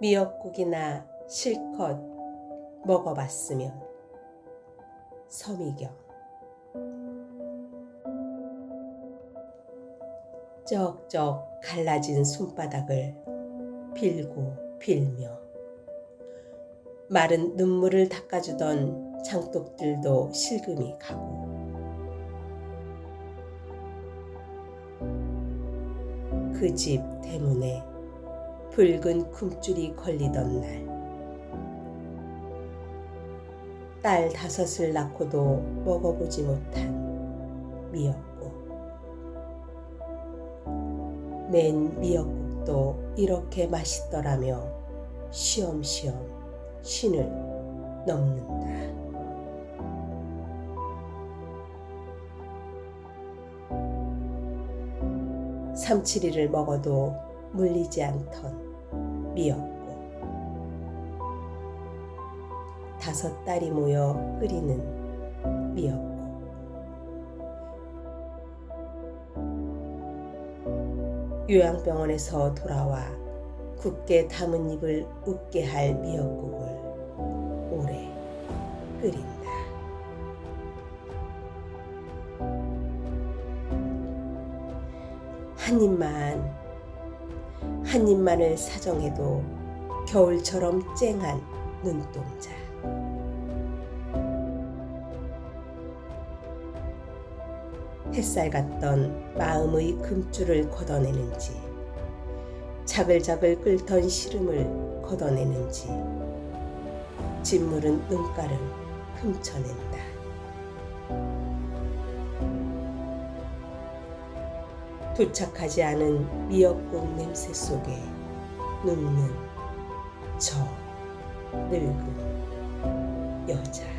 미역국이나 실컷 먹어봤으면 서미경 쩍쩍 갈라진 손바닥을 빌고 빌며 마른 눈물을 닦아주던 장독들도 실금이 가고. 그집 대문에 붉은 kum줄이 걸리던 날 딸 다섯을 낳고도 먹어보지 못한 미역국 맨 미역국도 이렇게 맛있더라며 쉬엄쉬엄 신을 넘는다. 삼칠이를 먹어도 물리지 않던 미역국. 다섯 딸이 모여 끓이는 미역국. 요양병원에서 돌아와 굳게 담은 입을 웃게 할 미역국을 오래 끓인다. 한 입만, 한 입만을 사정해도 겨울처럼 쨍한 눈동자. 햇살 같던 마음의 금줄을 걷어내는지, 자글자글 끓던 시름을 걷어내는지, 짓무른 눈가를 훔쳐낸다. 도착하지 않은 미역국 냄새 속에 눕는 저 늙은 여자.